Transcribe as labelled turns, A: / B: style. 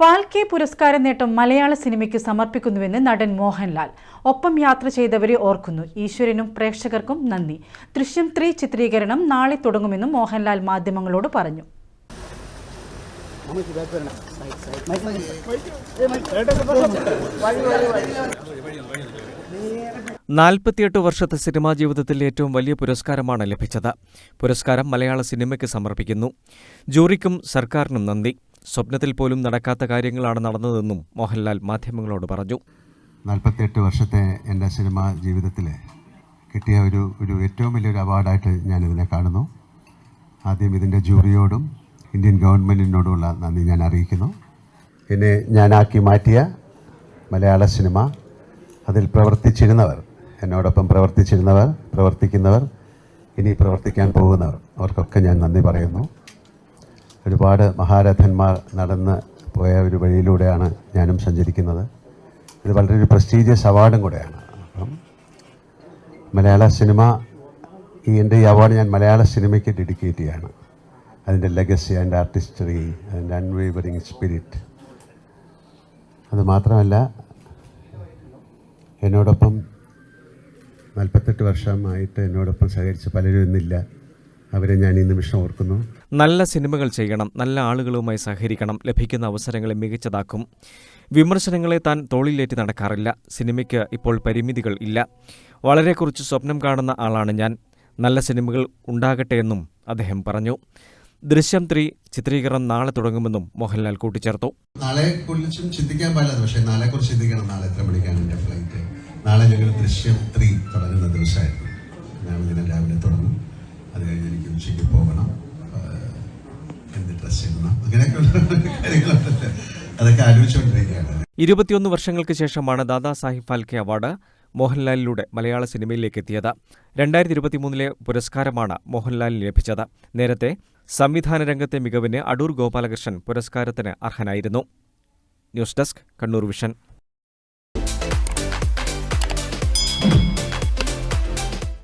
A: ഫാൽക്കെ പുരസ്കാര നേട്ടം മലയാള സിനിമയ്ക്ക് സമർപ്പിക്കുന്നുവെന്ന് നടൻ മോഹൻലാൽ. ഒപ്പം യാത്ര ചെയ്തവരെ ഓർക്കുന്നു. ഈശ്വരനും പ്രേക്ഷകർക്കും നന്ദി. ദൃശ്യം ത്രീ ചിത്രീകരണം നാളെ തുടങ്ങുമെന്നും മോഹൻലാൽ മാധ്യമങ്ങളോട് പറഞ്ഞു.
B: നാൽപ്പത്തിയെട്ട് വർഷത്തെ സിനിമാ ജീവിതത്തിൽ ഏറ്റവും വലിയ പുരസ്കാരമാണ് ലഭിച്ചത്. പുരസ്കാരം മലയാള സിനിമയ്ക്ക് സമർപ്പിക്കുന്നു. ജൂറിക്കും സർക്കാരിനും നന്ദി. സ്വപ്നത്തിൽ പോലും നടക്കാത്ത കാര്യങ്ങളാണ് നടന്നതെന്നും മോഹൻലാൽ മാധ്യമങ്ങളോട് പറഞ്ഞു.
C: നാൽപ്പത്തിയെട്ട് വർഷത്തെ എന്റെ സിനിമാ ജീവിതത്തിൽ കിട്ടിയ ഒരു ഒരു ഏറ്റവും വലിയൊരു അവാർഡായിട്ട് ഞാനിതിനെ കാണുന്നു. ആദ്യം ഇതിന്റെ ജൂറിയോടും ഇന്ത്യൻ ഗവൺമെന്റിനോടുമുള്ള നന്ദി ഞാൻ അറിയിക്കുന്നു. എന്നെ ഞാനാക്കി മാറ്റിയ മലയാള സിനിമ അതിൽ പ്രവർത്തിച്ചിരുന്നവർ എന്നോടൊപ്പം പ്രവർത്തിച്ചിരുന്നവർ പ്രവർത്തിക്കുന്നവർ ഇനി പ്രവർത്തിക്കാൻ പോകുന്നവർ അവർക്കൊക്കെ ഞാൻ നന്ദി പറയുന്നു. ഒരുപാട് മഹാരഥന്മാർ നടന്ന് പോയ ഒരു വഴിയിലൂടെയാണ് ഞാനും സഞ്ചരിക്കുന്നത്. ഇത് വളരെ ഒരു പ്രസ്റ്റീജിയസ് അവാർഡും കൂടെയാണ്. അപ്പം മലയാള സിനിമ ഈ എന്റെ ഈ അവാർഡ് ഞാൻ മലയാള സിനിമയ്ക്ക് ഡെഡിക്കേറ്റ് ചെയ്യാണ് അതിന്റെ ലെഗസി അതിന്റെ ആർട്ടിസ്റ്ററി അതിന്റെ അൺവേവറിങ് സ്പിരിറ്റ്. അത് മാത്രമല്ല എന്നോടൊപ്പം നാൽപ്പത്തെട്ട് വർഷമായിട്ട് എന്നോടൊപ്പം സഹകരിച്ച് പലരും ഇന്നില്ല. അവരെ ഞാൻ ഈ നിമിഷം ഓർക്കുന്നു.
B: നല്ല സിനിമകൾ ചെയ്യണം നല്ല ആളുകളുമായി സഹകരിക്കണം ലഭിക്കുന്ന അവസരങ്ങളെ മികച്ചതാക്കും. വിമർശനങ്ങളെ താൻ തോളിലേറ്റി നടക്കാറില്ല സിനിമയ്ക്ക് ഇപ്പോൾ പരിമിതികൾ ഇല്ല. വളരെ കുറച്ച് സ്വപ്നം കാണുന്ന ആളാണ് ഞാൻ. നല്ല സിനിമകൾ ഉണ്ടാകട്ടെ എന്നും അദ്ദേഹം പറഞ്ഞു. ദൃശ്യം ത്രീ ചിത്രീകരണം നാളെ തുടങ്ങുമെന്നും മോഹൻലാൽ കൂട്ടിച്ചേർത്തു.
C: നാളെ കുറിച്ചും ചിന്തിക്കാൻ പാടില്ല പക്ഷേ നാളെ കുറിച്ച് ചിന്തിക്കണം നാളെ എത്ര മണിക്കാണ് എന്റെ ഫ്ലൈറ്റ് നാളെ ഞങ്ങൾ ദൃശ്യം ത്രീ തുടങ്ങുന്ന ദിവസമായിരുന്നു നാളെ ദിനം രാവിലെ തുടങ്ങും അത് ഉച്ചയ്ക്ക് പോകണം. എന്ത് ഡ്രസ്സ് ഇടണം. അങ്ങനെയൊക്കെയുള്ള അതൊക്കെ ആലോചിച്ചുകൊണ്ടിരിക്കുകയാണ്.
B: ഇരുപത്തിയൊന്ന് വർഷങ്ങൾക്ക് ശേഷമാണ് ദാദാ സാഹിബ് ഫാൽക്കെ അവാർഡ് മോഹൻലാലിലൂടെ മലയാള സിനിമയിലേക്ക് എത്തിയത്. രണ്ടായിരത്തി ഇരുപത്തിമൂന്നിലെ പുരസ്കാരമാണ് മോഹൻലാലിന് ലഭിച്ചത്. നേരത്തെ സംവിധാന രംഗത്തെ മികവിന് അടൂർ ഗോപാലകൃഷ്ണൻ പുരസ്കാരത്തിന് അർഹനായിരുന്നു. News desk Kannur vision.